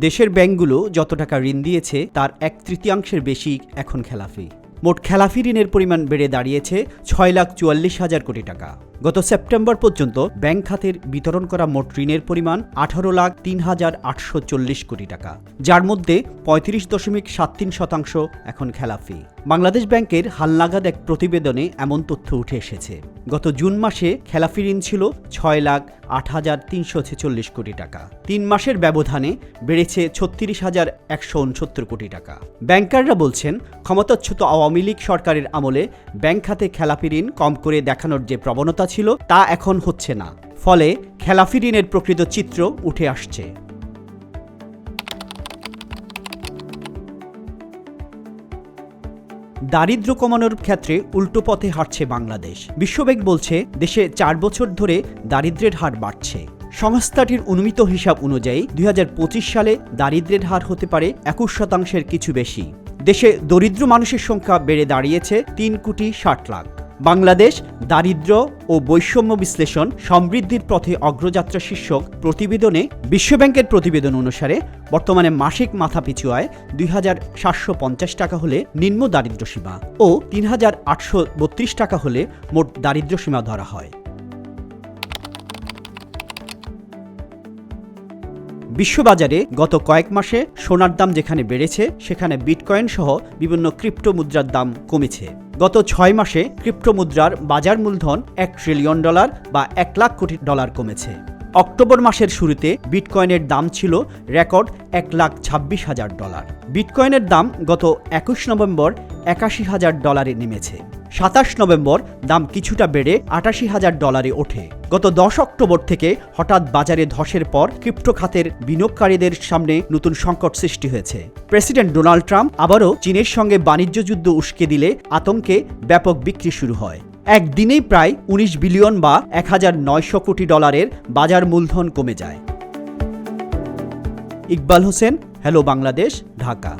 দেশের ব্যাংকগুলো যত টাকা ঋণ দিয়েছে, তার এক তৃতীয়াংশের বেশি এখন খেলাফি। মোট খেলাফি ঋণের পরিমাণ বেড়ে দাঁড়িয়েছে ছয় লাখ চুয়াল্লিশ হাজার কোটি টাকা। গত সেপ্টেম্বর পর্যন্ত ব্যাংক খাতের বিতরণ করা মোট ঋণের পরিমাণ আঠারো লাখ তিন হাজার আটশো চল্লিশ কোটি টাকা, যার মধ্যে পঁয়ত্রিশ দশমিক সাত তিন শতাংশ এখন খেলাফি বাংলাদেশ ব্যাংকের হালনাগাদ এক প্রতিবেদনে এমন তথ্য উঠে এসেছে। গত জুন মাসে খেলাফি ঋণ ছিল ছয় লাখ আট হাজার তিনশো ছেচল্লিশ কোটি টাকা। তিন মাসের ব্যবধানে বেড়েছে ছত্রিশ হাজার একশো উনসত্তর কোটি টাকা। ব্যাংকাররা বলছেন, ক্ষমতাচ্যুত আওয়ামী লীগ সরকারের আমলে ব্যাংক খাতে খেলাপি ঋণ কম করে দেখানোর যে প্রবণতা ছিল, তা এখন হচ্ছে না। ফলে খেলাফি ঋণের প্রকৃত চিত্র উঠে আসছে। দারিদ্র্য কমানোর ক্ষেত্রে উল্টো পথে হাঁটছে বাংলাদেশ। বিশ্বব্যাংক বলছে, দেশে চার বছর ধরে দারিদ্র্যের হার বাড়ছে। সংস্থাটির অনুমিত হিসাব অনুযায়ী, দুই হাজার পঁচিশ সালে দারিদ্র্যের হার হতে পারে একুশ শতাংশের কিছু বেশি। দেশে দরিদ্র মানুষের সংখ্যা বেড়ে দাঁড়িয়েছে তিন কোটি ষাট লাখ। বাংলাদেশ, দারিদ্র ও বৈষম্য বিশ্লেষণ সমৃদ্ধির পথে অগ্রযাত্রা শীর্ষক প্রতিবেদনে বিশ্বব্যাংকের প্রতিবেদন অনুসারে বর্তমানে মাসিক মাথাপিছু আয় দুই হাজার সাতশো পঞ্চাশ টাকা হলে নিম্ন দারিদ্র্য সীমা ও তিন হাজার আটশো বত্রিশ টাকা হলে মোট দারিদ্র্য সীমা ধরা হয়। বিশ্ববাজারে গত কয়েক মাসে সোনার দাম যেখানে বেড়েছে, সেখানে বিটকয়েন সহ বিভিন্ন ক্রিপ্টো মুদ্রার দাম কমেছে। গত ছয় মাসে ক্রিপ্টো মুদ্রার বাজার মূলধন এক ট্রিলিয়ন ডলার বা এক লাখ কোটি ডলার কমেছে। অক্টোবর মাসের শুরুতে বিটকয়েনের দাম ছিল রেকর্ড এক লাখ ছাব্বিশ হাজার ডলার। বিটকয়েনের দাম গত একুশ নভেম্বর একাশি হাজার ডলারে নেমেছে। সাতাশ নভেম্বর দাম কিছুটা বেড়ে আটাশি হাজার ডলারে ওঠে। গত দশ অক্টোবর থেকে হঠাৎ বাজারে ধসের পর ক্রিপ্টো খাতের বিনিয়োগকারীদের সামনে নতুন সংকট সৃষ্টি হয়েছে। প্রেসিডেন্ট ডোনাল্ড ট্রাম্প আবারও চীনের সঙ্গে বাণিজ্য যুদ্ধ উস্কে দিলে আতঙ্কে ব্যাপক বিক্রি শুরু হয়। একদিনেই প্রায় উনিশ বিলিয়ন বা এক হাজার নয়শো কোটি ডলারের বাজার মূলধন কমে যায়। ইকবাল হোসেন হ্যালো বাংলাদেশ ঢাকা